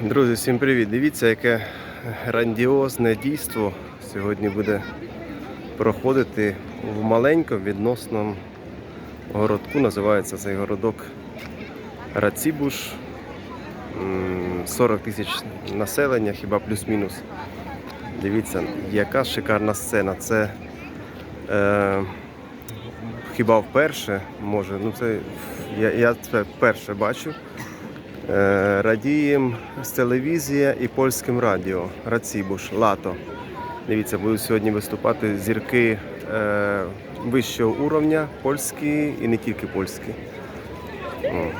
Друзі, всім привіт! Дивіться, яке грандіозне дійство сьогодні буде проходити в маленькому відносному городку. Називається цей городок Рацібуш. 40 тисяч населення, хіба плюс-мінус. Дивіться, яка шикарна сцена. Це е, хіба вперше, може, ну це я, я це вперше бачу. Е, Радієм з телевізія і польським радіо. Рацібуш, лато. Дивіться, будуть сьогодні виступати зірки е, вищого уровня, польські і не тільки польські.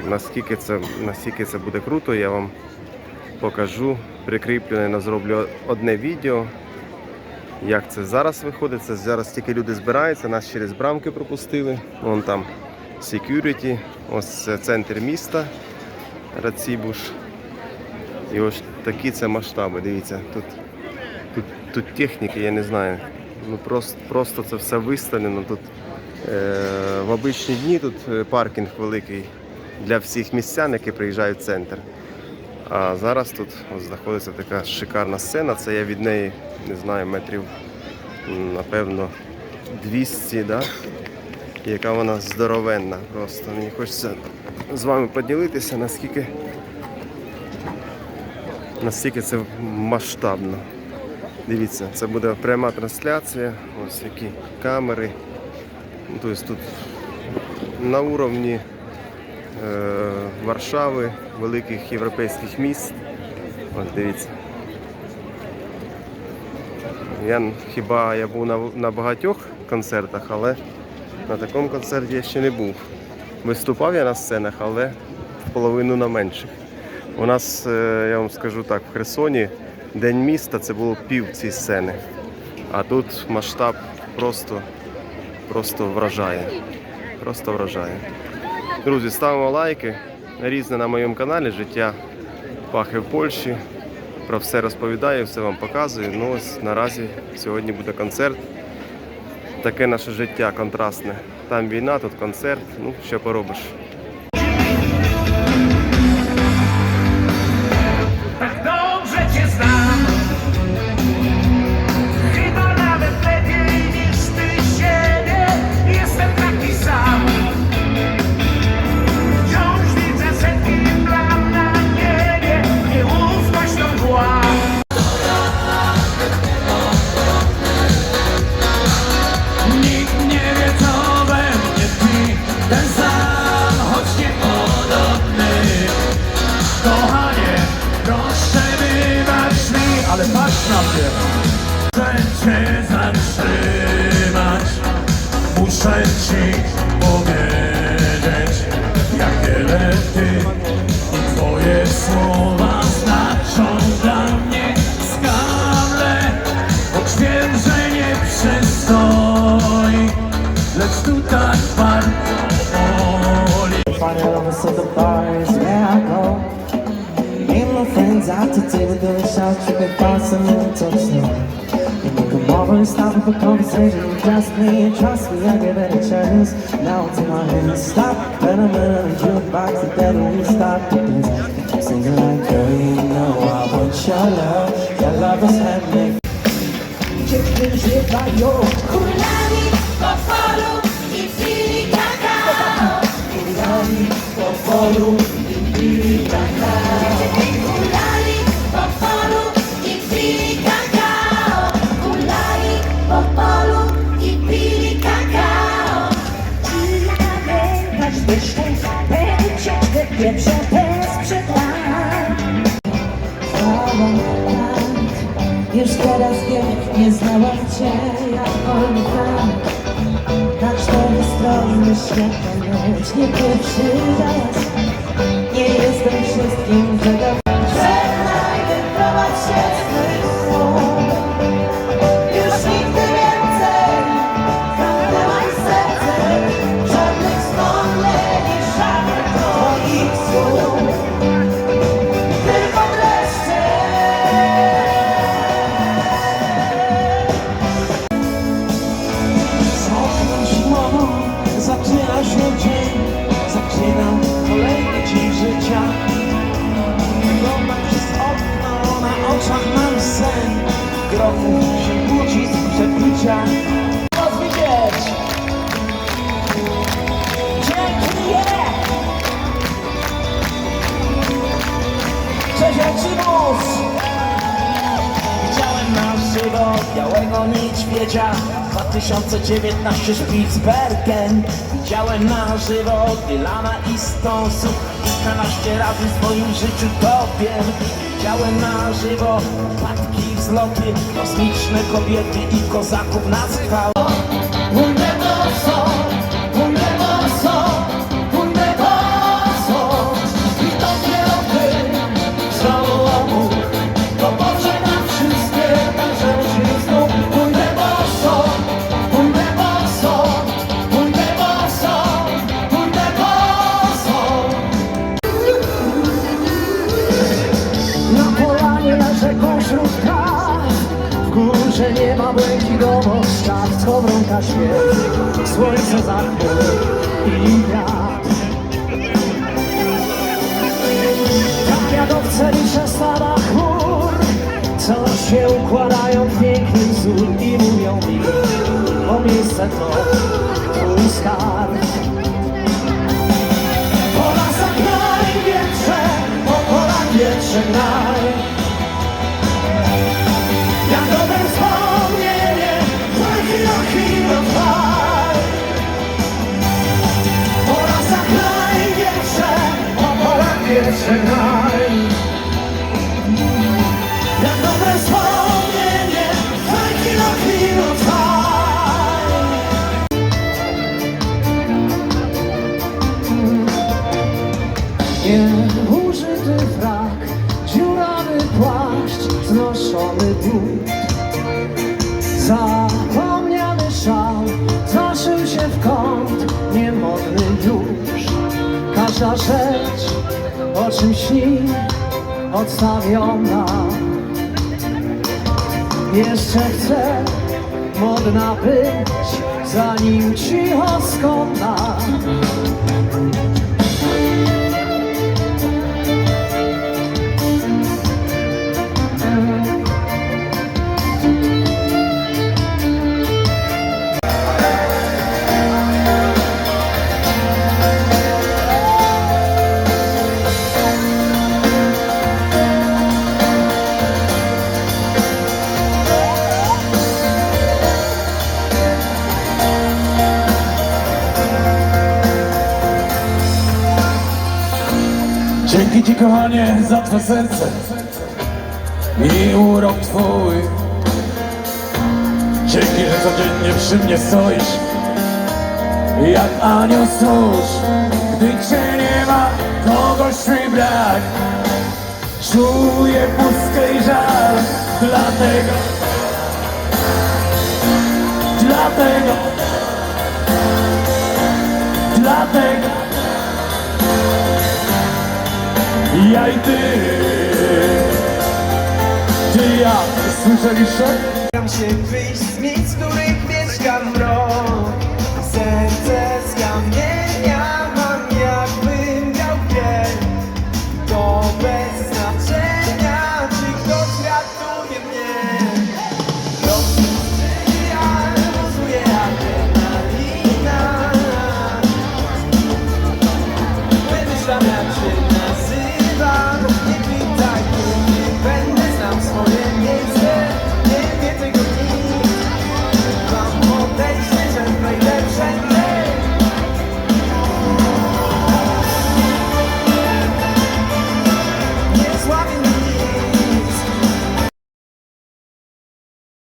Наскільки, це, наскільки це буде круто, я вам покажу. Прикріплене зроблю одне відео. Як це зараз виходить? Це зараз тільки люди збираються, нас через брамки пропустили. Вон там security, ось це центр міста. Рацібуш. І ось такі це масштаби. Дивіться, тут, тут, тут техніки, я не знаю. Ну просто, просто це все виставлено. Тут е, в обичні дні тут е, паркінг великий для всіх містян, які приїжджають в центр. А зараз тут ось знаходиться така шикарна сцена. Це я від неї не знаю, метрів напевно 200, да? Яка вона здоровенна. Просто мені хочеться з вами поділитися, наскільки, наскільки це масштабно. Дивіться, це буде пряма трансляція, ось які камери. Тобто тут на уровні е, Варшави, великих європейських міст. Ось дивіться. Я хіба я був на, на багатьох концертах, але на такому концерті я ще не був. Виступав я на сценах, але половину на менших. У нас, е, я вам скажу так, в Херсоні День міста це було пів цієї сцени. А тут масштаб просто, просто вражає. Просто вражає. Друзі, ставимо лайки. Різне на моєму каналі Життя Пахи в Польщі. Про все розповідаю, все вам показую. Ну ось наразі сьогодні буде концерт. Таке наше життя контрастне. Там війна, тут концерт. Ну, що поробиш. out today we're gonna shout You can find some little touch now And you come over and stop for a conversation Trust me, and trust me, I give it a chance Now I'll take my hand and stop Then I'm in a jukebox The then we stop to dance You keep singing like, girl, you know I want your love Your love is handmade Chicken shit like your cool wieprze bez przetarg. Już teraz wiem, nie znałam Cię jak olbrzym. Na cztery strony świata nie pierwszy raz. Wóz Widziałem na żywo białego niedźwiedzia. 2019 Spitsbergen Widziałem na żywo Dylana i Stonesów Kilkanaście razy w swoim życiu topiem Widziałem na żywo upadki, wzloty Kosmiczne kobiety i kozaków na schwał Skowronka świec, słońce za i wiatr Tak jadowce liczę stada chmur Co się układają w piękny wzór I mówią mi o miejsce to twój skarb wietrze kraj Jak dobre wspomnienie, trwaj do chwilę trwaj. Nieużyty frak, dziurawy płaszcz, znoszony but. Zapomniany szal, zaszył się w kąt, niemodny już Każda rzecz, czym śni, odstawiona. Jeszcze chcę modna być, zanim cicho skona Dzięki Ci kochanie za Twe serce i urok Twój. Dzięki, że codziennie przy mnie stoisz Jak anioł stróż. Gdy Cię nie ma, kogoś mi brak. Czuję pustkę i żal Dlatego Dlatego Dlatego Ja i ty. Ty i ja Słyszeliście? Staram się wyjść z miejsc, w których mieszka mrok Serce z